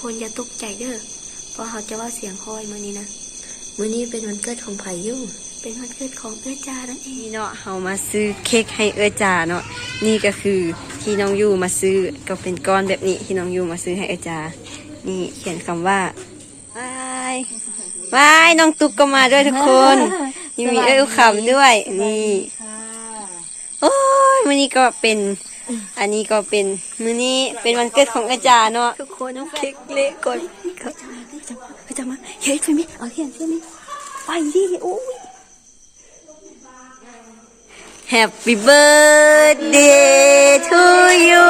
คนอย่าตกใจเด้อเพราะเขาจะว่าเสียงคอยมื้อนี้นะมื้อนี้เป็นวันเกิดของไผอยู่เป็นวันเกิดของเอื้อจานั่นเองนี่เนาะเฮามาซื้อเค้กให้เอื้อจ่าเนาะนี่ก็คือที่น้องยูมาซื้อก็เป็นก้อนแบบนี้ที่น้องยูมาซื้อให้เอื้อจ่านี่เขียนคำว่าบายบายน้องตุ๊กก็มาด้วยทุกคนนี่มีเอ้ยขำด้วยนี่โอ้ยมื้อนี้ก็เป็น อันนี้ก็เป็นมื้อนี้เป็นวันเกิดของเอื้อจ่าเนาะทุกคนน้องเค้กเละก่อนเขาจะมาเขาจะมาเฮ้ยช่วยมิเอาเทียนช่วยมิไปดิโอ้ย Happy birthday to you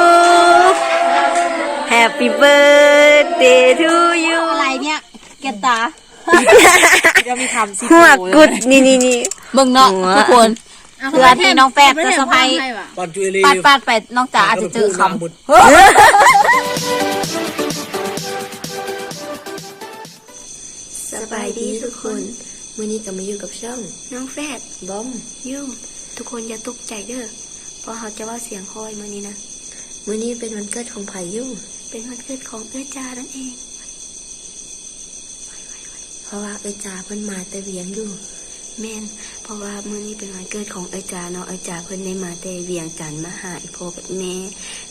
Happy birthday to you อะไรเนี่ยเกตตาก็มีคำสิหัวกุดนี่นี่นี่มึงเนาะทุกคนเพื่อนที่น้องแฟดจะสะพาย ปันจุเลีปัดปัดไปน้องจ๋าอาจจะเจอคำสบายดีทุกคนมื้อนี้ก็มาอยู่กับช่อง น้องแฟดบอมยูทุกคนอย่าตกใจเด้อเพราะเขาจะว่าเสียงคอยมื้อนี้นะมื้อนี้เป็นวันเกิดของไผอยู่เป็นวันเกิดของเอื้อจานั่นเอง เพราะว่าเอ้ยจ่าเพิ่นมาแต่เวียงอยู่ แม่น เพราะว่ามื้อนี้เป็นวันเกิดของเอื้อจาเนาะเอื้อจาเพิ่นได้มาแต่เวียงจันทน์มาหาอีพ่อกับแม่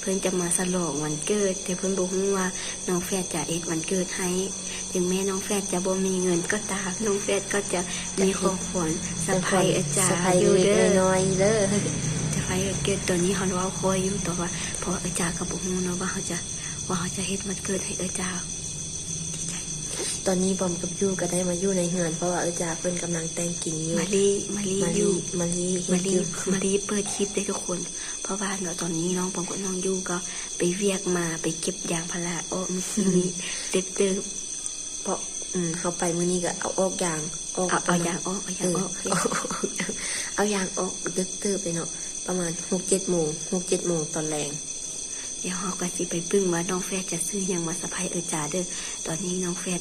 เพิ่นจะมาสลองวันเกิด แต่เพิ่นบ่ฮู้ว่าน้องแฟดจะเอ็ดวันเกิดให้ ถึงแม่น้องแฟดจะบ่มีเงินก็ตามน้องแฟดก็จะมีของขวัญสะพายอาจารสะย์พายอยู่เล็เด้กอๆน้อยๆเด้อจะไปเกิดตัวนี้เขาว่าคอยอยู่แต่ว่าเพออาจารย์กับบุ้งเนาะว่าเขาจะว่าเขาจะเฮ็ดมันเกิดให้อาจารย์ดีใจ ตอนนี้บอมกับยูก็ได้มาอยู่ในเฮือน เพราะว่าเอ้ยจ่าเพิ่นกำลังแต่งกิ่งอยู่มารีมารีมาอลียู่มาลีเฮ็มาดรีอยู่มารีเปิดคลิปได้ทุกคน เพราะว่าเนาะตอนนี้น้องปองกับน้องยูก็ไปเวียกมาไปเก็บยางพาราโอ้เมื่อกี้นี้เด็กเดิมเพราะอืมเขาไปมื้อนี้ก็เอาออกยางออกเอาปเอาระมณยางออกเอายาเองอออกเอาเอายางออกดึกเติบไปเนาะประมาณหกเจ็ดโมงหกเจ็ดโมงตอนแรง เดี๋ยวเขาก็สิไปปึ้งว่าน้องแฟดจะซื้อหยังมาสะพายเออจาเด้อ ตอนนี้น้องแฟด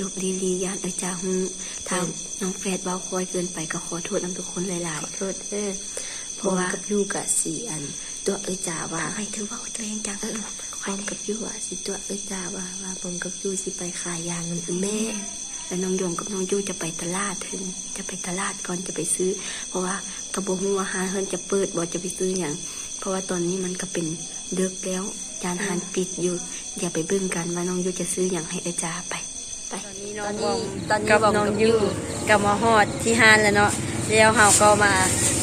ลุบๆลีๆยานเออจาฮู้ถ้าน้องแฟดเว้าคอยเกินไปก็ขอโทษนํทุกคนหลายขอโทษเด้อเพเพราะราะว่าว่ากับยูกับสี่อัน ตัวเอ้ยจ่าว่าๆทำไมเธอเว้าตัวเองจังเออพร้อมกับยูอะสิตัวเอ้ยจ่าว่าว่าผมกับยูสิไปขายยางเงินอีแม่แล้วน้องโยมกับน้องยูจะไปตลาดถึงจะไปตลาดก่อนจะไปซื้อ เพราะว่ากระบอกหัวาหาเฮินจะเปิดบ่จะไปซื้ออย่าง เพราะว่าตอนนี้มันก็เป็นเดึกแล้วจานอาหารปิดอยู่อย่าไปเบิ่งกันว่าน้องยูจะซื้ออย่างให้อาจารย์ไป ไปตอนนี้น้องบอมกับน้องยูกับมาฮอดที่ฮานแล้วเนาะแล้วเฮาก็มา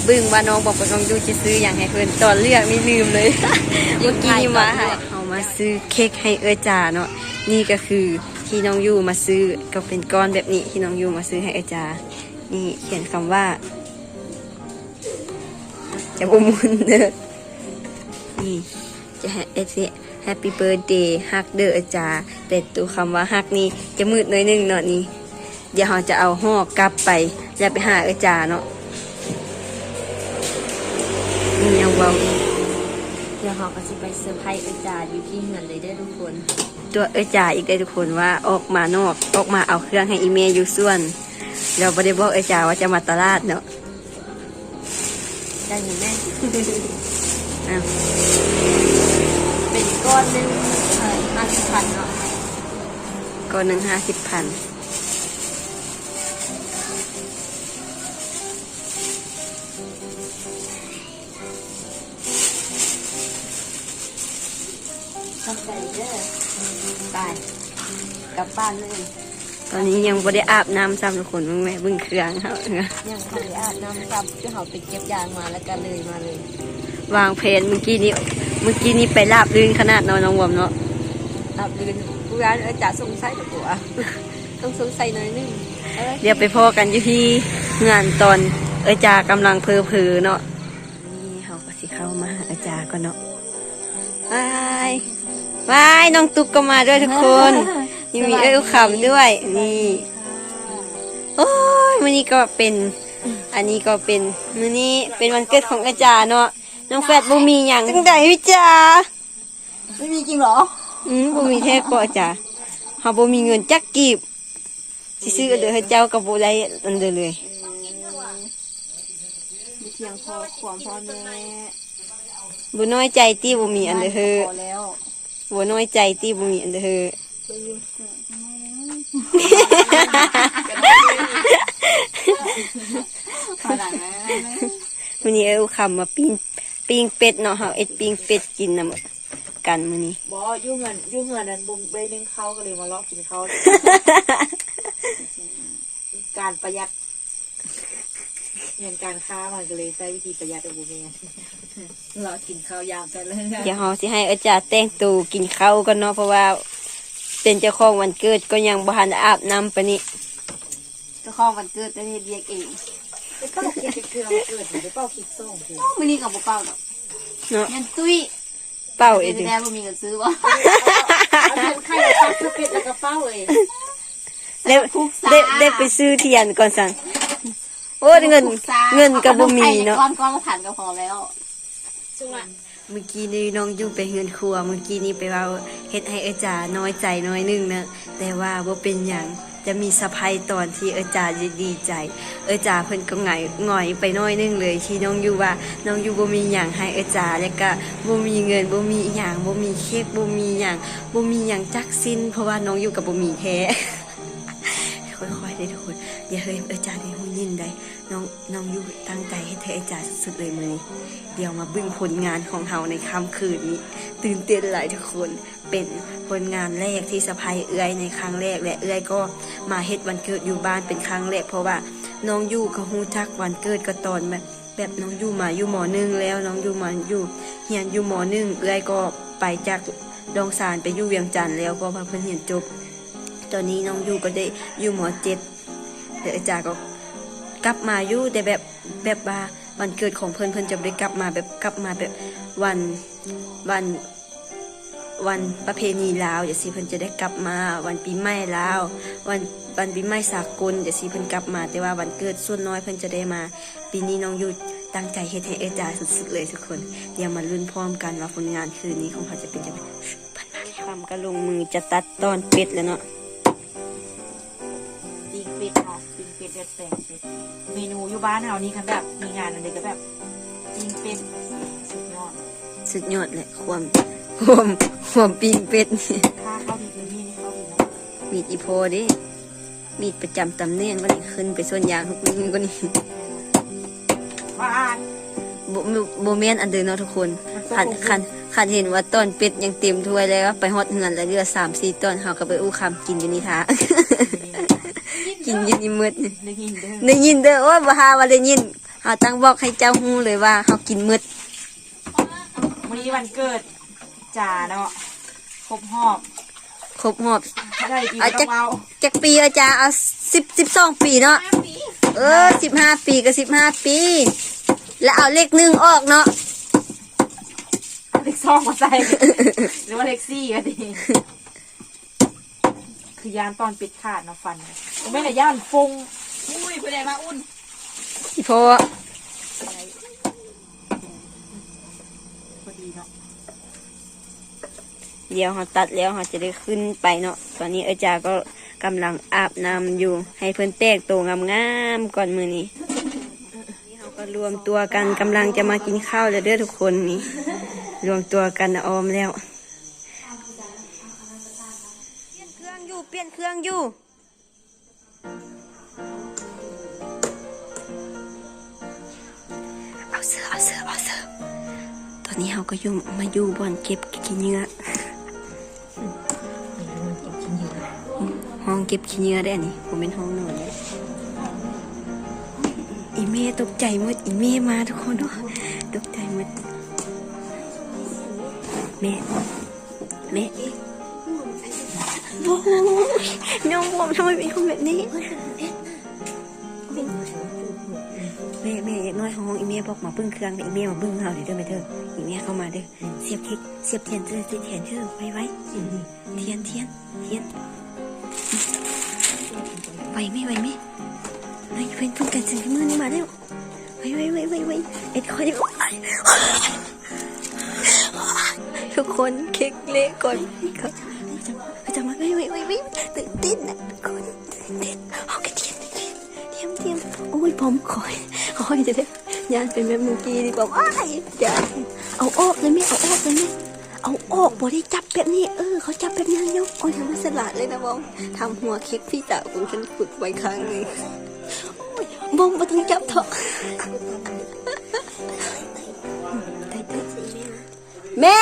บึ้งว่าน้องบอกกับน้องยูจะซื้ออย่างให้เพิ่นตอนเลือกนี่ลืมเลยเมื่อกี้นี่มาให้เฮามาซื้อเค้กให้เอื้อจ่าเนาะนี่ก็คือที่น้องยูมาซื้อก็เป็นก้อนแบบนี้ที่น้องยูมาซื้อให้เอื้อจ่านี่เขียนคำว่าจะบ่มุนเด้อ นี่ จะให้เอสแฮปปี้เบิร์ดเดย์ฮักเด้ออาจารย์แต่ตัวคำว่าฮักนี่จะมืดหน่อยหนึงเนาะนี่เดี๋ยวเราจะเอาห่อกลับไปแล้วไปหาอาจารย์เนาะนี่ยังเบาเดี๋ยวเขาก็สิไปเซอร์ไพรส์เอ้ยจ่าอยู่ที่เฮือนเลยเด้อทุกคน ตัวอาจารย์อีกได้อทุกคนว่าออกมานอกออกมาเอาเครื่องให้อีเมลอยู่ส่วน เราไม่ได้บอกอาจารย์ว่าจะมาตลาดเนาะได้ยินไหม อ้าวเป็นก้อนหนึงเออห้าสิบพันเนาะก็หนึ่งห้าสิบพันทำใจเด้อตายกลับบ้านเลยตอนนี้ยังไม่ได้อาบน้ำซ้ำทุกคนมึงแม่เบึ้งเครื่องเขายังทะเลอาบน้ำซับที่เขาไปเก็บยางมาแล้วก็เลยมาเลย วางเพลนเมื่อกี้นี้เมื่อกี้นี้ไปลาบลื่นขนาดเนอนน้องวอมเนาะอาบลืนผู้ร้านเออจ๋าสงสัยหรือเปล่าต้องสงสัยหน่อยนึงออเดี๋ยวไปพอกันอยู่ที่งานตอนอาจารย์กำลังเพอเพอๆเนาะนี่เขาก็สิเข้ามาหาอาจารย์ก่อนเนาะบายบายน้องตุ๊กก็มาด้วยทุกคนนี่มีเอ้ยขำด้วยนี่โอ้ยมื้อนี้ก็เป็น อันนี้ก็เป็นมื้อนี้เป็นวันเกิดของอาจารย์เนาะ น้องแฟดบูมีอย่างจังใดพี่จ๋าไม่มีจริงหรอ อืมบูมีแท้ปอจ้ะเฮาบูมีเงินจักกีบซื้อเด้อให้เจ้ากับบูได้อันเดือเลยมีเพียงพอความพอแม่บ่น้อยใจติบูมีอันเดือเฮอบ่น้อยใจติบูมีอันเดือเฮวันนี้เอาคำมาปิ้น ปิ้งเป็ดเนาะเฮาเอ็ดปิ้งเป็ดกินนำกันมื้อนี้บอยุ่งเงินยุ่งเงินนั้นบุมไปนึ่งเขาก็เลยมาลอกกินเขาการประหยัดเงินการค้ามันก็เลยใช้วิธีประหยัดเอาบุเมียรอกินข้าวยามกันเลยเดี๋ยวเฮาสิให้อาจารย์แต่งตัวกินข้าวกันเนาะเพราะว่า เป็นเจ้าของวันเกิดก็ยังบ่ทันได้อาบน้ำปานนี้เจ้าของวันเกิดจะเฮ็ดเรียกเอง ไปเป้าคิดเครื่องเกิดไปเป้าคิดส่งคือมื้อนี้ก็บ่เป้าดอกเนาะเงินตุ้ยเป้าเอเดี๋งยวได้บ่มีเงินซื้อบ่เอาเงินใครเอาตักสเป็ดแล้วก็เป้าเองได้ได้ได้ไปซื้อเทียนก่อนสั่นโอ้ยเงินเงินก็บ่มีเนาะก้อนก้อนละพันก็พอแล้วช่วงละเมื่อกี้นี่น้องอยู่ไปเฮือนครัว เมื่อกี้นี่ไปว่าเฮ็ดให้เอจาน้อยใจน้อยหนึงนะแต่ว่าบ่เป็นหยัง จะมีสะพายตอนที่เอจาจะดีใจ เอจาเพิ่นก็หงายหงอยไปน้อยนึงเลย ที่น้องอยู่ว่าน้องอยู่บ่มีอย่างให้เอจาแล้วก็บ่มีเงินบ่มีอย่างบ่มีเค้กบ่มีอย่างบ่มีอย่างจักสิ้น เพราะว่าน้องอยู่กับบ่มีแท้ค่อยๆได้ทุกคนอย่าเฮ้ยเอจาดิ น้องน้องยูตั้งใจให้เธอจาสุดๆเลยมือนี้เดี๋ยวมาบึ้งผลงานของเฮาในค่ำคืนนี้ ตื่นเต้นหลายทุกคนเป็นผลงานแรกที่สะพายเอื้อยในครั้งแรกและเอื้อยก็มาเฮ็ดวันเกิดอยู่บ้านเป็นครั้งแรกเพราะว่าน้องยูก็ฮู้จักวันเกิดก็ตอนแบบแบบน้องยูมาอยู่หมอหนึ่งแล้วน้องยูมาอยู่เฮียนอยู่หมอหนึ่งเอื้อยก็ไปจากดองสารไปอยู่เวียงจันทน์แล้วก็ว่าเพิ่นเรียนจบ ตอนนี้น้องยูก็ได้อยู่หมอเจ็ดแต่อาจารย์ก็ กลับมาอยู่แต่แบบแบบว่าวันเกิดของเพื่อนเพื่อนจะไม่ได้กลับมาแบบกลับมาแบบวันวันวันประเพณีลาวอย่าสิเพิ่นจะได้กลับมาวันปีใหม่ลาววันวันปีใหม่สากลอย่าสิเพิ่นกลับมา แต่ว่าวันเกิดส่วนน้อยเพิ่นจะได้มา ปีนี้น้องอยู่ตั้งใจเฮ็ดให้เอจาสุดๆเลยทุกคนเดี๋ยวมาลุ้นพร้อมกันว่าผลงานคืนนี้ของเขาจะเป็นจังไงเพิ่นมาแล้วคำก็ลงมือจะตัดตอนเป็ดแล้วเนาะ เป็ดเมนูอยู่บ้านเฮานี่คันแบบมีงานอะไรก็แบบปิ้งเป็ดสุดยอดสุดยอดเลยความความความปิ้งเป็ดนี่ค่าข้าวดีเลยนี่ข้าวดีเนาะมีดอีโพเดิมีดประจำตำแหน่งก็นี่ขึ้นไปส่วนยางทุกนึงก็นี่บ้านโบโบแมนอันเดิมเนาะทุกคนขันขันขันเห็นว่าต้นเป็ดยังเต็มถ้วยแล้วไปฮอดเงินแล้วเหลือสามสี่ต้นเขาก็ไปอู้คำกินอยู่นี่ท้า กินอยินอีมืดนี่ได้ยินเด้อได้ยินเด้อโอ้ยบ่ฮาว่าได้ยินเขาตั้งบอกให้เจ้าฮู้เลยว่าเขากินมืดวันนี้วันเกิดจ่าเนาะครบหอบครบหอบได้กินเอาจักเอาจากปีอาจารย์เอาสิบสิบสองปีเนาะเออสิบห้าปีกับสิบห้าปี แล้วเอาเลขหนึ่งออกเนาะเล็กซองมาใส่หรือว่าเล็กซี่ก็ดี คือยานตอนปิดขาดเนาะฟันเนี่ยไม่ได้ย่านฟงอุ้ยผู้ใดมาอุ่นอีโพพอดีเนาะเดี๋ยวเขาตัดแล้วเขาจะได้ขึ้นไปเนาะตอนนี้อาจารย์ก็กำลังอาบน้ำอยู่ ให้เพื่อนแตกตัวงามๆก่อนมือนี้นี่เขาก็รวมตัวกันกำลังจะมากินข้าวแล้วเด้อทุกคนนี่รวมตัวกันออมแล้ว เปลี่ยนเครื่องอยู่ เปลี่ยนเค รื่องอยู่เอาเสือเอาเสือเอาเสือตอนนี้เขาก็ยู่งมาอยู่บ่อนเก็บขี้เหงื่อห้องเก็บขี้เหงื่อได้อันนี้ผมเป็นห้องนอนเลยอีเม่ตกใจหมดอีเม่มาทุกคนเนาะตกใจหมดแม่แม่ โอ้โหน้องผมทำไมเป็นคนแบบนี้แม่แม่อย่างน้อยของอีเมียบอกมาเบิ้งเครื่องแต่อีเมียมาเบิ้งเราเดี๋ยวเด้อไปเถอะอีเมียเข้ามาเด้อเสียบเค้กเสียบเทียนเธอเสียบเทียนเธอไว้ไว้เทียนเทียนเทียนไหวไหมไหวไหมเฮ้เพื่อนเพื่อนกันถึงมือนี่มาแล้วไว้ไว้ไว้ไว้ไว้เอ็ดคอยทุกคนเค้กเละก่อนเขา เขาจะมาไว้ไว้ไว้ไว้ตื่นเต้นนะทุกคนตื่นเต้นเอากระเทียมเทียนเทียมเทียมโอ้ยผมคอยโอ้ยจะได้ยานเป็นแบบมือกี้ดีกว่าว้ายอย่าเอาออกเลยไหมเอาออกเลยไหมเอาออกบ่ได้จับแบบนี้เออเขาจับแบบนี้ยกโอ้ยทำมาสลัดเลยนะบองทำหัวเค้กพี่สาของฉันขุดไว้ข้างนึงโอ้ยบองมาต้องจับเถอะแม่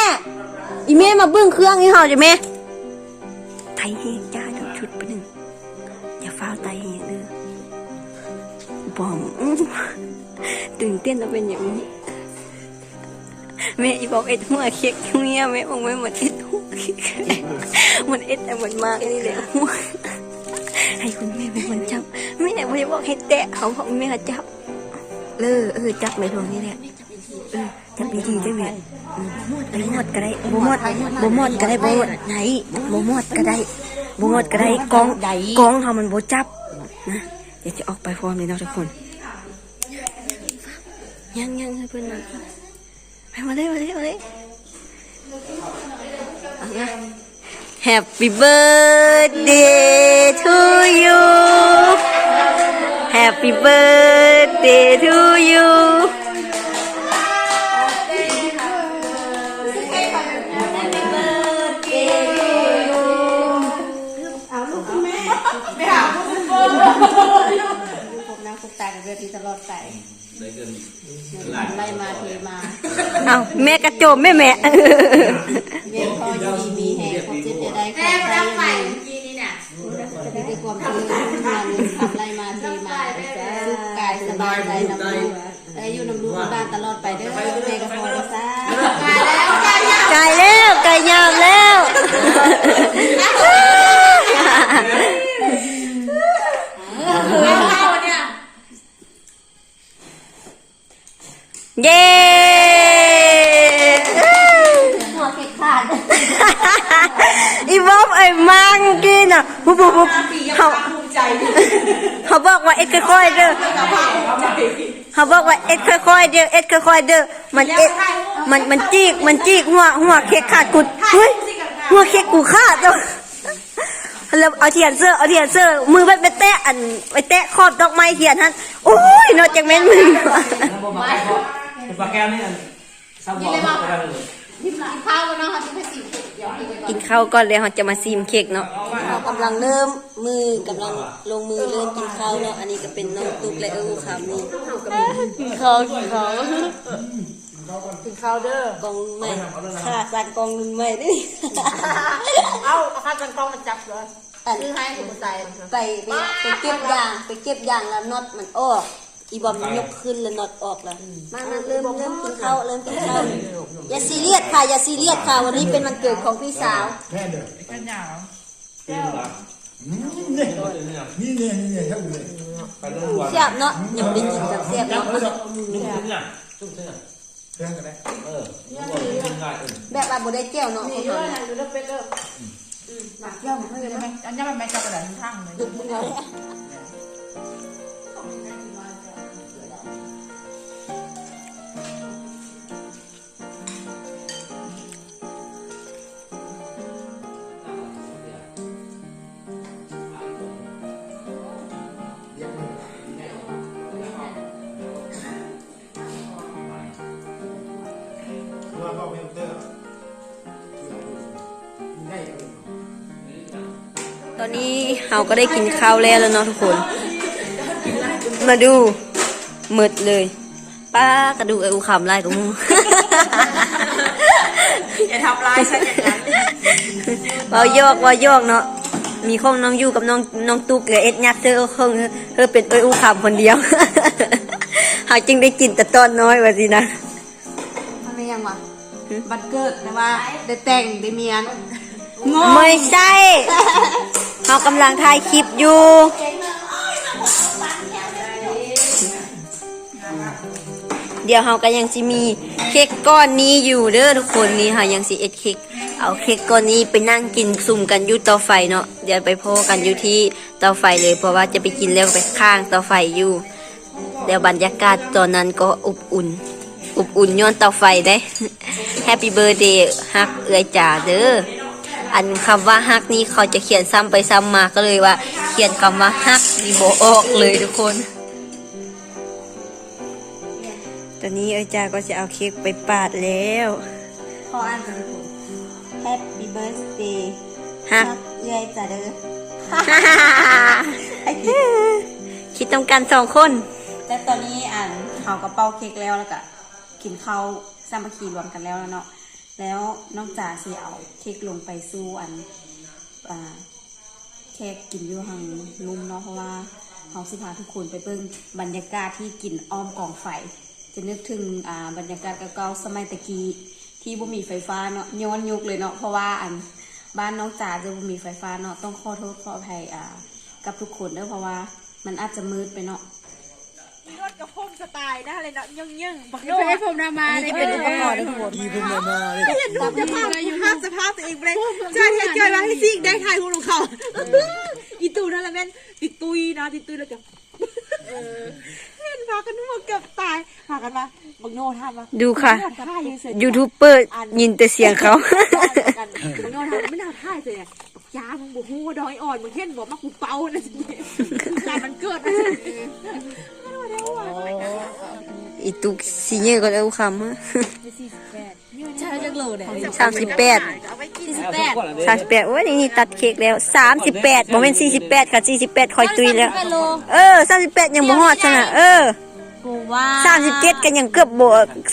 อีแม่มาเบิ้งเครื่องนี่เฮาจ้ะแม่ ไตเฮงจ้าเดี๋ยวชุดไปหนึ่งอย่าฟ้าวไตเฮงเด้อบอมตื่นเต้นแล้วเป็นอย่างนี้แม่อีบอกเอ็ดหัวเค้กเมียแม่บอกแม่เหมือนเอ็ดหัวเค้กเหมันเอ็ดแต่เหมือนมากนี่แหละหัวให้คุณแม่เป็นคนจับแม่ไม่ได้บอกให้แตะเขาบอกแม่จับเออเออจับไม่ลงนี่แหละเออจับดีๆได้ไหม อืมไปหมดก็ได้บ่หมดบ่หมดก็ได้บ่หมดไหนบ่หมดก็ได้บ่หมดก็ได้กองกองเขามันบ่จับนะเดี๋ยวจะออกไปพร้อมเลยเนาะทุกคน ยังยังให้เพื่อนมาไปมาเลยมาเลยมาเลยเอาละ Happy birthday to you Happy birthday to you ตากันเวทีตลอดไปไล่มาเทมาเอาแม่กระโจมแม่แม่เวียนคออยู่ดีมีแห่ความเจ็บจะได้แค่รับไปเมื่อกี้นี่น่ะจะได้ความเจริญมันทำไล่มาเทมาสุขกายสบายใจนำลูกและอยู่นำลูกบ้านตลอดไปเด้อแม่กับพ่อได้ซ่าไกลแล้วไกลแล้วไก่แล้วไก่ยามแล้ว เย้หัวเก็บขาดอีบอมไอ้มังกินอะปุ๊บปุ๊บปุ๊บเขาเขาบอกว่าเอ็ดค่อยๆเด้อเขาบอกว่าเอ็ดค่อยๆเด้อเอ็ดค่อยๆเด้อมันเอ็ดมันมันจีกมันจีกหัวหัวเค้กขาดกุดเฮ้ยหัวเค้กกูขาดแล้วแล้วเอาเทียนเสื้อเอาเทียนเสื้อมือไปไปแตะอันไปแตะขอบดอกไม้เทียนท่านโอ้ยนอกจากแม่นมึง ปลาแก้วนี่อันสาวบอกก็ได้เลยข้าวกันเนาะค่ะที่เพชรสีกินข้าวก่อนเลยเราจะมาซีมเค้กเนาะเรากำลังเริ่มมือกำลังลงมือเริ่มกินข้าวเนาะอันนี้ก็เป็นน้องตุ๊กและเออคำนี่กินข้าวกินข้าวกินข้าวเด้อกองรุ่นใหม่ค่ะสั่งกองรุ่นใหม่นี่เอาเอาข้าวจังกองมาจับเลยซื้อให้ผมใส่ไปไปไปเก็บยางไปเก็บยางแล้วน็อตมันออก อีบอมยกขึ้นแล้วน็อตออกแล้วมามาเริ่มเริ่มกินข้าวเริ่มกินข้าวอย่าซีเรียสค่ะอย่าซีเรียสค่ะวันนี้เป็นวันเกิดของพี่สาวนี่เนี่ยนี่เนี่ยแค่บุเลยไปเรื่องหัวแซ่บเนาะยังไม่ได้กินแบบแซ่บเนาะนุ่มขึ้นเนี่ยนุ่มขึ้นเนี่ยเรื่องกันได้เออนุ่มกว่านุ่มง่ายเออแบบว่าบ่ได้แก้วเนาะนี่เยอะนะดูแล้วเป็นเด้ออันนี้มันไม่จับกระดาษทั้งเลย ดึกมึงเอาว่า อนนี้เราก็ได้กินข้าวแล้วแล้วเนาะทุกคน มาดูหมืดเลย ป้ากระดูกไอ้อูขำลายกับมูอย่าทำร้ายฉันอย่างนั้นเวาโยกเวาโยกเนาะมีข้องน้องอยู่กับน้องน้องตุ๊กเหลือเอ็ดยักษ์เธอข้องเธอเป็นเอ้ยอูขำคนเดียวหาจึงได้กินแต่ตอนน้อยว่าสินะทำไมยังวะบัตรเกิดนะว่าได้แต่งได้เมียนงงไม่ใช่ เรากำลังถ่ายคลิปอยู่เดี๋ยวเราก็ยังสิมีเค้กก้อนนี้อยู่เด้อทุกคนนี่ค่ะยังสิเอ็ดเค้กเอาเค้กก้อนนี้ไปนั่งกินซุ่มกันอยู่เตาไฟเนาะเดี๋ยวไปโพกันอยู่ที่เตาไฟเลย เพราะว่าจะไปกินแล้วไปข้างเตาไฟอยู่เดี๋ยวบรรยากาศตอนนั้นก็อบอุ่นอบอุ่นย้อนเตาไฟได้แฮปปี้เบ t ร์เดย์ฮักเอื้อยจ่าเด้อ อันคำว่าฮักนี่เขาจะเขียนซ้ำไปซ้ำมาก็เลยว่า เขียนคำว่าฮักนี่โบออกเลยทุกคน ตอนนี้เอ้ยจ่าก็จะเอาเค้กไปปาดแล้วขออ่านกันถูก Happy birthday ฮักเอื้อยจ้ะเด้อคิดต้องกันสองคน แต่ตอนนี้อ่านเขากระเป๋าเค้กแล้วแล้วก็กินข้าวสามัคคีรวมกันแล้วแล้วเนาะ แล้วน้อกจากสิเอาเค้กลงไปสู้อันอ่าเค้กกินอยู่ทางลุมเนาะเพราะว่าเขาสิพาทุกคนไปเบิ่งบรรยากาศที่กินอ้อมกองไฟ จะนึกถึงอ่าบรรยากาศเก่าๆสมัยตะกี้ที่บ่มีไฟฟ้าเนาะย้อนยุคเลยเนาะเพราะว่าอันบ้านน้องจ๋าจะบ่มีไฟฟ้าเนาะต้องขอโทษขออภัยอ่ากับทุกคนเด้อเพราะว่ามันอาจจะมืดไปเนาะ รถกระพงสไตล์นะอะไรเนาะยังยังบักไม่ให้ผมนำมานี่เป็นอุปกรณ์ทั้งหมดกีพุ่มมามาเลยเห็นรูปสภาพภาพสภาพตัวเองไปเลยเจอเห็นเจอมาให้ซิกได้ถ่ายหูของเขาอีตูนั่นแหละแม่นติดตุยนะติดตุยแล้วจะเห็นพากันมาเกือบตายพากันมาบักโน่ทำมาดูค่ะท่ายังเสร็จยูทูบเบอร์ยินแต่เสียงเขากันบักโน่ทำไม่น่าท่ายเลยอะบักยามึงบอกหูดอยอ่อนมึงเห็นบอกมากูเป่านะสิการมันเกิดนะ อีตุกสีเงี้ยก็เอาคำฮะใช่จักโลเนี่ยสามสิบแปดเอาไว้กินเอาทุกคนอะเด้สามสิบแปดโอ้ยนี่ตัดเค้กแล้วสามสิบแปดโมเมนสี่สิบแปดค่ะสี่สิบแปดคอยตุยแล้วโลเออสามสิบแปดยังบ่ฮอดซะนะเออกูว่าสามสิบเจ็ดกันยังเกือบโบ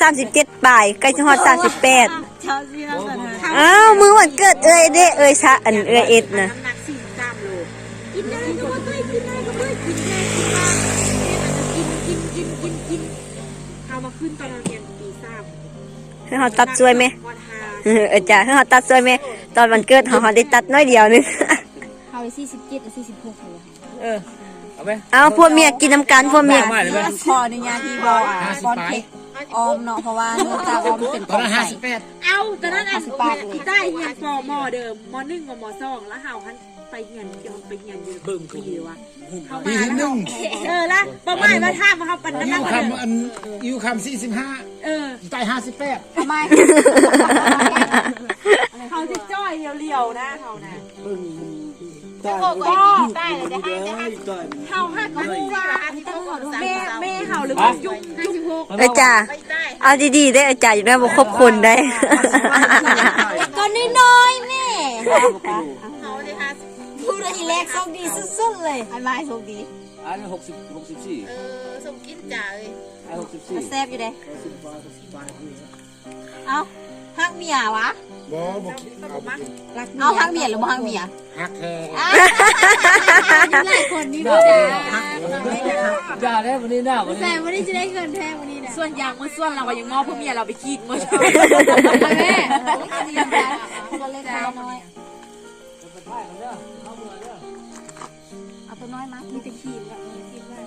สามสิบเจ็ดปลายใกล้จะฮอดสามสิบแปดชาวซีนัสนะอ้าวมือวันเกิดเอ้ยเด้เอ้ยชะอันเอ้ยเอ็ดนะน้ำหนักสี่สิบสามโลกินได้ก็ว่าตัวกินได้ก็ว่ากินได้กินมา ให้เขาตัดสวยไหมวันหาเอออาจารย์ให้เขาตัดสวยไหมตอนวันเกิดเขาเขาได้ตัดน้อยเดียวนึงเขาไปสี่สิบเจ็ดหรือสี่สิบหกเลยเออเอาไหมเอาพวกเมียกินน้ำกันพวกเมียไม่เลยไหมขออนุญาตที่บอกอะบอลเค้กออมเนาะเพราะว่าเนื่องจากออมเป็นกตออนงนั้นไฟห้าสิบแปดเอาตอนนั้นอันอีใต้เรียนปมเดิมมหนึ่งกับมสองแล้วเฮาหันไปเรียนเกี่ยวไปเรียนอยู่บึ้มปีเลยวะเข้าปีมาที่หนึ่งเออละประมาณว่าท่ามาเขาปันอน้ำหนัยู่กกันคำอันอยู่คำสี่สิบห้า เออใต้ห้าสิบแปดทำไมเขาจะจ้อยเรียวๆนะเขานะก็ได้เลยจะให้จะให้เขาหักมาดูว่าแม่แม่เขาหรือยุ่งยุ่งหกเอ้ยจ้าเอาดีๆได้อาจารย์อยู่ได้บ่ครบคนได้ก็น้อยๆแม่พูดทีแรกโชคดีสุดๆเลยอันไม่โชคดีอันหกสิบหกสิบสี่เออสมกินจ่าเลยอัน หกสิบสี่แซ่บอยู่เด้เอาฮักเมียวะบ่บ่คิดเอาบ่กินเอาฮักเมียหรือบ่ฮักเมียฮักแท้หลายคนนี่บ่ได้จ้าได้วันนี้หน้าวันนี้แต่วันนี้จะได้เงินแท้วันนี้นะส่วนยางมือส่วนเราก็ยังมอบพวกเมียเราไปกินมือแม่ก็เลยทาน้อย เอาตัวน้อยมามีแต่ขีดแบบมีขีดว่า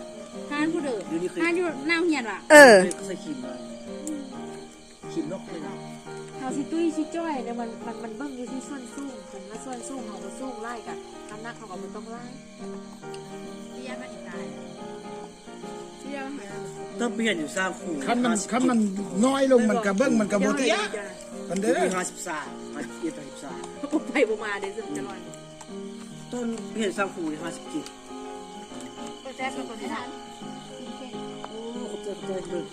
ทานผู้เด้อเดี๋ยวนี้เคยทานอยู่หน้าเฮียนว่ะเออใส่ครีมมาครีมนกเลยเขาสิตุ้ยชิจ้อยเนี่ยมันมันมันเบิ่งอยู่ที่ส่วนสูงมันมาส่วนสูงเขาก็สูงไล่กันน้ำหนักเขาก็มันต้องไล่เบี้ยมันอีกได้ต้องเปลี่ยนอยู่สร้างคู่คันมันคันมันน้อยลงมันกระเบิ้งมันกระโบเตียมันเด้อห้าสิบสามห้าสิบเอ็ดห้าสิบสามผมไปผมมาเดี๋ยวจะลอย ต้นเปลี่ยนสร้างคู่ห้าสิบเจ็ดก็แจ๊บเป็นคนที่ทานโอ้ขอบใจขอบใจเลย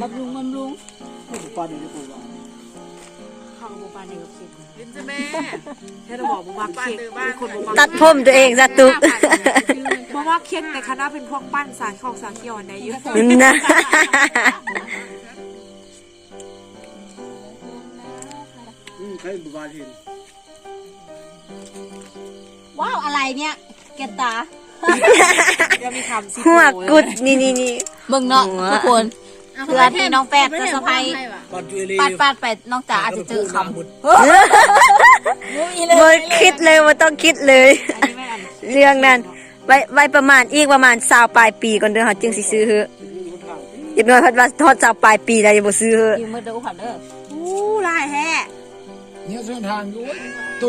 บำรุงบำรุงผมปาดีที่ผมว่าเขาบุปผาเนี่ยกับเค้กลินจะแม่ให้เราบอกบุปผาเค้กเป็นคนบุปผาตัดผมตัวเองซะตุกเพราะว่าเค้กในคณะเป็นพวกปั้นสารของสารเขียวอันใดอยู่นะอืมใครบุบาเห็น ว้าวอะไรเนี่ยเกตตาเดี๋ยวมีคำสิหัวกุดนี่นี่นี่เบิ่งเนาะทุกคนเพื่อนที่น้องแปดจะสะพายปาดจุเอลีปาดปาดไปน้องจ๋าอาจจะเจอคำบ่คิดเลยว่าต้องคิดเลยอันนี้ไม่อันเรื่องนั้นไว้ไว้ประมาณอีกประมาณ20ปลายปีก่อนเด้อเฮาจึงสิซื้อเฮอะอีกหน่อยเพิ่นว่าทอด20ปลายปีแล้วยังบ่ซื้อเฮอะยืมมือเด้อขวัญเด้ออู้ลายแฮะ เนี่ยเส้นทางอยู่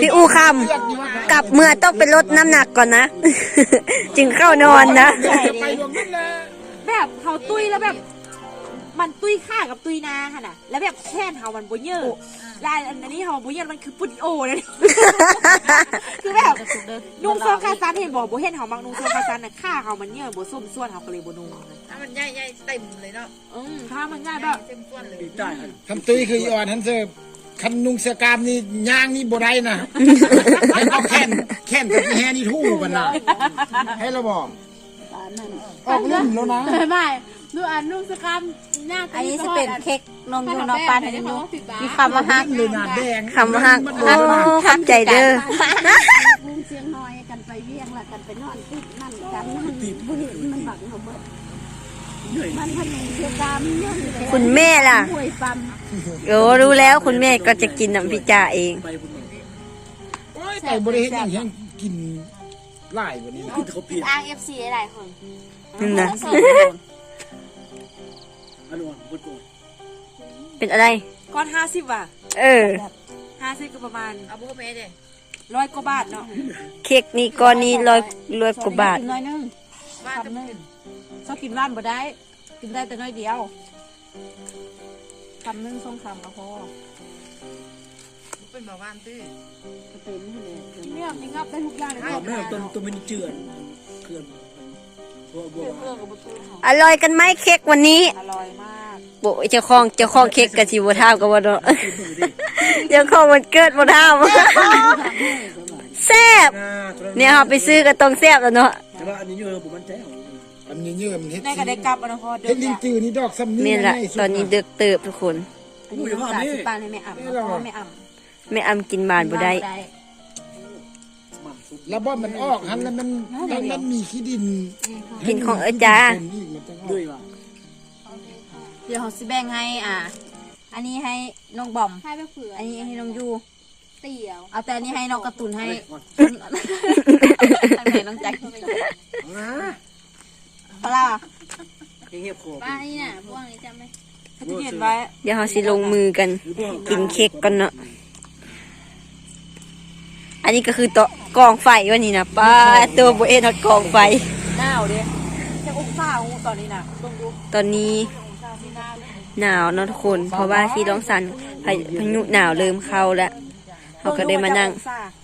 พี่อู้คำกลับเมื่อต้องไปลดน้ำหนักก่อนนะ จึงเข้านอนนะไปรวมนั่นแหละแบบเขาตุ้ยแล้วแบบ มันตุ้ยข้ากับตุ้ยนาค่ะน่ะ แล้วแบบแค่นเขามันโบเยอร์ลายอันนี้เขาโบเยอร์มันคือปุติโอเลยคือแบบนุ่งโซนคาซันเห็นบอกโบเห็นเขามังนุ่งโซนคาซันน่ะข้าเขามันเยอะโบส้มส่วนเขาก็เลยโบนุ่งถ้ามันใหญ่ใหญ่เต็มเลยเนาะอืมถ้ามันง่ายแบบเต็มส่วนเลยดีได้ครับคำตุ้ยคืออ่อนทันเซอร์ คันนุงเสื้อกล้ามนี่ย่างนี่บ่ได้นะ ให้เอาแขนแขนกับแฮนี่ทู่กันนะให้เราบอกออกรุ่นแล้วนะไม่ไม่ดูอ่านนุ่งสกรรมหน้าอันนี้จะเป็นเค้กนมยูนอปานให้ดูมีมีคำว่าฮักเลยหน้าแดงคำว่าฮักโอ้ขับใจเด้อลุงเสียงน้อยกันไปเวียงละกันไปนอนติดนั่นกันนั่นบุญมันบังเขาเบิด คุณแม่ล่ะป่วยปั๊มโอ้รู้แล้วคุณแม่ก็จะกินน้ำพิจาเองโอ้ยไปบริเฮ็ดอย่างเงี้ยกินหลายวันนี้นะอ้างเอฟซีหลายคนนั่นนะอันนู้นพูดโกรธเป็นอะไร ก้อนห้าสิบว่ะ เออห้าสิบก็ประมาณเอาบุกไปเด้ร้อยกว่าบาทเนาะ เค้กนี่ก้อนนี้ร้อยร้อยกว่าบาทน้อยนึงคำนึง ชอบกินว่านบ่ได้ กินได้แต่น้อยเดียวคำนึงสองคำก็พอเป็นหมาว่านตื้อเป็นเนี่ยจริงครับได้ทุกอย่างเลยแม่ตัวตัวมันเจือนเกลือนบัวบัวอร่อยกันไหมเค้กวันนี้ อร่อยมากโบเจ้าของเจ้าของเค้กกะสิบ่ท้ามกับว่าเนาะเจ้าของมันเกิดบ่ท้ามแซ่บหน้าตัวนั้นเนี่ยเฮาไปซื้อก็ต้องแซ่บแล้วเนาะแต่ว่าอันนี้เยอะผมมันแจ้ว อันนี้เยอะมันเฮ็ดแม่ก็ได้กลับอะนะพอเดิเฮ็ดนลิงจือนี่ดอกซ้ำนี่นี่แหละให้สุดตอนนี้ดึกเติบทุกคน อันนี้น้องจ๋าสิปานให้แม่อ่ำเพราะว่าแม่อ่ำแม่อำกินบานบ่ได้มันซุปแล้วบ่มันออกหันแล้วมันมันมันมีขี้ดินกินของเอ้ยจ้าเป็นอีกมันจะออกด้วยว่ะเดี๋ยวเขาสิแบ่งให้อ่า อันนี้ให้น้องบอมให้ไปเผื่ออันนี้ให้น้องยูเตี๋ยวเอาแต่อันนี้ให้น้องการ์ตูนให้ให้น้องแจ็ค ปลาเงียบโคบ้านนี่น่ะพวกนี้จำไหมที่เห็นไว้เดี๋ยวเฮาสิลงมือกัน กินเค้กก่อนเนาะ อันนี้ก็คือโต๊ะกองไฟวันนี้นะป้าตัวโบเอ็นฮอดกองไฟ หนาวเด้จะองศาหูตอนนี้น่ะต้องดูตอนนี้หนาวเนาะทุกคน เพราะว่าที่ร้องสันพาพายุหนาวเริ่มเข้าแล้วเขาก็ได้มานั่ง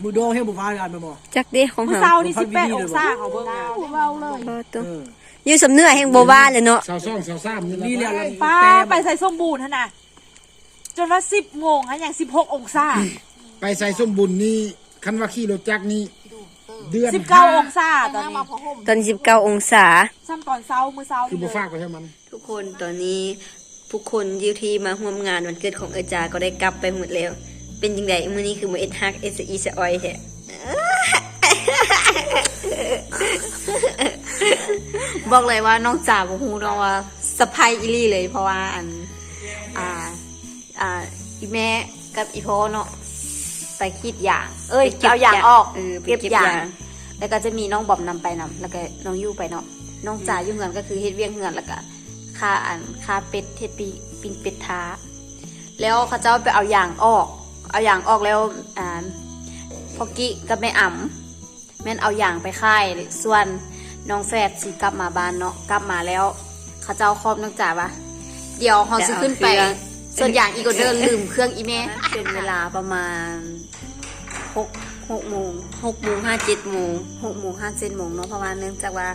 มือโดให้บุฟ้ากันไปบ่จักเด้ของเมื่อเฮาเช้านี่สิบแปดองศาเขาเบิ่งนะเบาเลย ป้าตัวอ ยู่สำเนื้อแห่งโบว่าเลยเนาะสาวซ่องสาวซ้ำนี่แหละนี่แหละป้าไปใส่ส้มบูนฮะน่ะ จนว่าสิบโมงฮะอย่างสิบหกองศาไปใส่ส้มบุญนี่คันว่าขี่รถจักรนี่เดือนสิบเก้าองศาตอนนี้ตอนสิบเก้าองศาซ้ำตอนเช้ามื้อเช้าคือนี่บ่เลยฝากไปให้มันทุกคนตอนนี้ทุกคนยิวทีมาร่วมงานวันเกิดของเออจาก็ได้กลับไปหมดแล้ว เป็นยังไงมื้อนี้คือมื้อเอ็ดฮักเอสอีสออยแท้ บอกเลยว่าน้องจ๋าบอกฮูน้องว่าสะพายอีหลี่เลยเพราะว่าอัน อ่า อ่าอีแม่กับอีพ่อเนาะไปคิดอย่าง เอ้ยเอาอย่างออกเออไปเก็บเก็บอย่าอย่างงแล้วก็จะมีน้องบอมนำไปนำแล้วก็น้องยู่ไปเนาะน้องจ๋าอยู่เงินก็คือเฮ็ดเวียงเงินแล้วก็ค่าอันค่าเป็ดเฮ็ดปีปิงเป็ดท้า แล้วเขาเจ้าไปเอาอย่างออก เอาอย่างออกแล้วอ่าพอกี้กับแม่อ่ำ แม่นเอาอย่างไปค่ายส่วนน้องแฟดสิกลับมาบ้านเนาะกลับมาแล้วเขาเจ้าครอบน้องจ๋าว่าเดี๋ยวเขาสิขึ้นไป ส่วนอย่างอีกก็เดินลืมเครื่องอีเมเป็นเวลาประมาณหกหกโมงหกโมงห้าเจ็ดโมงหกโมงห้าเจ็ดโมงเนาะเพราะว่าเนื่องจากว่า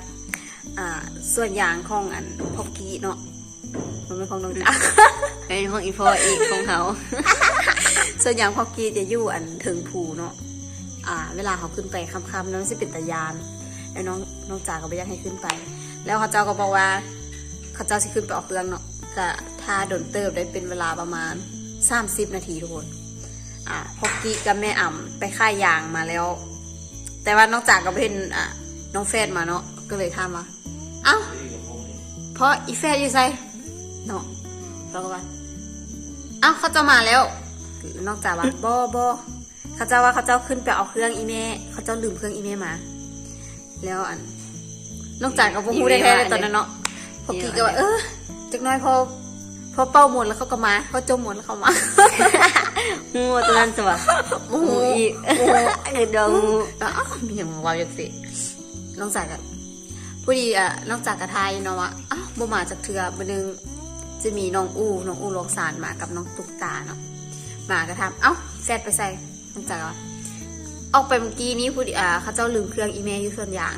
อ่า ส่วนอย่างของอันพอกี้เนาะมันเป็นของน้องจ๋าเป็นของอีพออีกของเขาส่วนอย่างพอกี้จะอยู่อันถึงภูเนาะ อ่า เวลาเขาขึ้นไปค่ำๆแล้วมันจะเป็นตะยาน แล้วน้องน้องจ๋าก็ไปยากให้ขึ้นไป แล้วเขาเจ้าก็บอกว่า เขาเจ้าสิขึ้นไปออกเครื่องเนาะก็ถ้าโดนเติบได้เป็นเวลาประมาณสามสิบนาทีทุกคนอ่าพอกี้กับแม่อ่ำไปค่ายยางมาแล้ว แต่ว่าน้องจ๋าก็เป็นอ่าน้องแฟดมาเนาะก็เลยถามว่าเอ้าเพราะอีแฟดอยู่ไสเนาะเราก็ว่าเอ้าเขาจะมาแล้วนอกจากว่าบอบอ เขาเจ้าว่าเขาเจ้าขึ้นไปเอาเครื่องอีเมเขาเจ้าลืมเครื่องอีเมมา แล้วอันนอกจากกับพวกฮูได้แท้เลยตอนนั้นเนาะพอกี้ก็ว่าเออจักหน้อยพอพอเป้าหมดแล้วเขาก็มาเขาจมหมดแล้วเขามางูตัวนั้นตัวโอ้โหงูอีกโอ้โหเออดองงูอ้าวมีอย่างว่าอย่างสินอกจากอะผู้ดีอะนอกจากกระทายเนาะว่าอ้าวบ่มาจากเถื่อบันนึงจะมีน้องอู้น้องอู้ลองสารมากับน้องตุ๊กตาเนาะมากระทำเอ้าแฟดไปใส่ นอกจากว่าออกไปเมื่อกี้นี้ผู้ดีอ่าเขาเจ้าลืมเครื่องอีเมลอยู่ส่วนอย่าง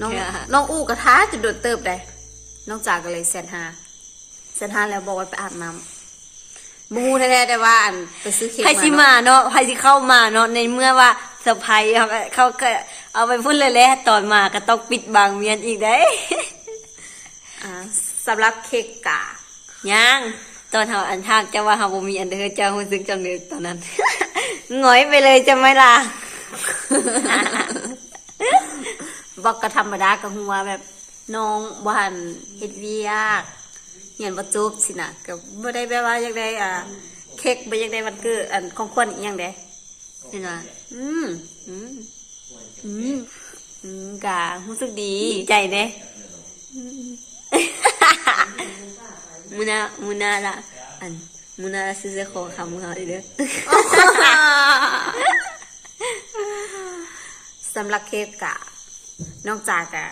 น้อง น้องอู้กระทาจะโดดเติบได้นอกจากก็เลยแซนฮาแซนฮาแล้วบอกว่าไปอาบน้ำมูแท้ๆได้ว่าอันไปซื้อเค้กไพมาสิเนาะมาเนาะไพสิเข้ามาเนาะในเมื่อว่าเซอร์ไพรส์เขาก็เขาก็เอาไปพูดเลยแหละตอนมาก็ต้องปิดบังเมียนอีกได้อ่าสำหรับเค้กกะยัง ตอนเฮาอันทากจะว่าเฮาบ่มีอันเด้อเจ้ารู้สึกจังเลยตอนนั้นหงอยไปเลยจะไม่ล่ะบอกก็ธรรมดาก็หัวแบบน้องบ่หันเฮ็ดเวียกเรียนบ่จบสินะก็บ่ได้แบบว่าอยากได้อ่าเค้กบ่อยากได้วันเกิดอันของขวัญอีหยังเด้เห็นว่าอืมอืมอืมอืมกะรู้สึกดีดีใจเด้ มุนามุนาละอันมุนาละซื้อของคำเฮาเด้อสำหรับเค้กกะ นอกจากกะ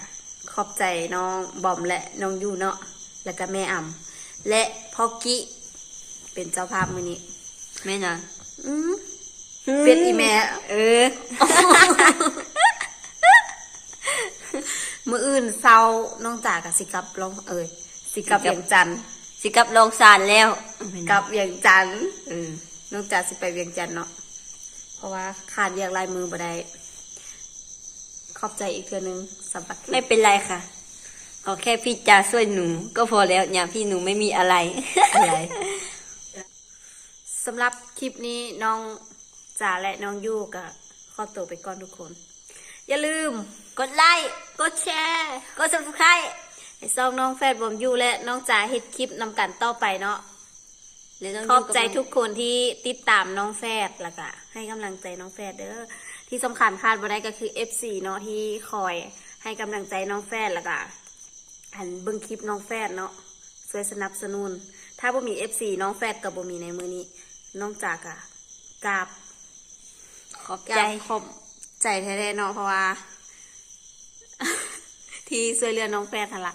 ขอบใจน้องบอมและน้องยูเนาะแล้วก็แม่อ่ำและพ่อกิเป็นเจ้าภาพมื้อนี้แม่นว่าอืมเป็นอีแม่ เออ มื้ออื่นเศร้าน้องจากกับสิกลับลงเอ้ยสิกลับสิกลับเวียงจันทน์ สิกลับลงสารแล้วกลับเวียงจันทน์เออน้องจากสิไปเวียงจันทน์เนาะเพราะว่าขาดเรียกลายมือบ่ได้ขอบใจอีกเทื่อนึงสำหรับคลิปไม่เป็นไรค่ะขอแค่พี่จาช่วยหนู ก็พอแล้วอย่าพี่หนูไม่มีอะไรอะไรสำหรับคลิปนี้น้องจ๋าและน้องยูก็ขอตัวไปก่อนทุกคน อย่าลืม กดไลค์กดแชร์ กด subscribe ให้ซองน้องแฟดบอมยูและน้องจ๋าเฮ็ดคลิปนำกันต่อไปเนาะ ขอบใจทุกคนที่ติดตามน้องแฟดแล้วก็ให้กำลังใจน้องแฟดเด้อที่สำคัญคาดบ่ได้ก็คือ FC เนาะที่คอยให้กำลังใจน้องแฟดแล้วก็อันเบิ่งคลิปน้องแฟดเนาะช่วยสนับสนุน ถ้าบ่มี FC น้องแฟดกับบ่มีในมือนี้ น้องจากอะกราบขอบใจ ขอบใจแท้ๆเนาะเพราะว่า ที่ช่วยเหลือน้องแฟดทันละ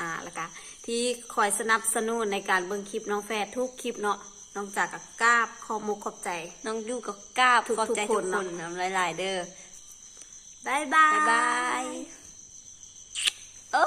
อ่าแล้วก็ที่คอยสนับสนุนในการเบิ่งคลิปน้องแฟดทุกคลิปเนาะน้องจากกับกราบขอมุกขอบใจ น้องยูก็กล้าทุกๆขอบใจคทุนกคเนาะนน้ำหลายๆเด้อบายบายบ๊ายบายโอ้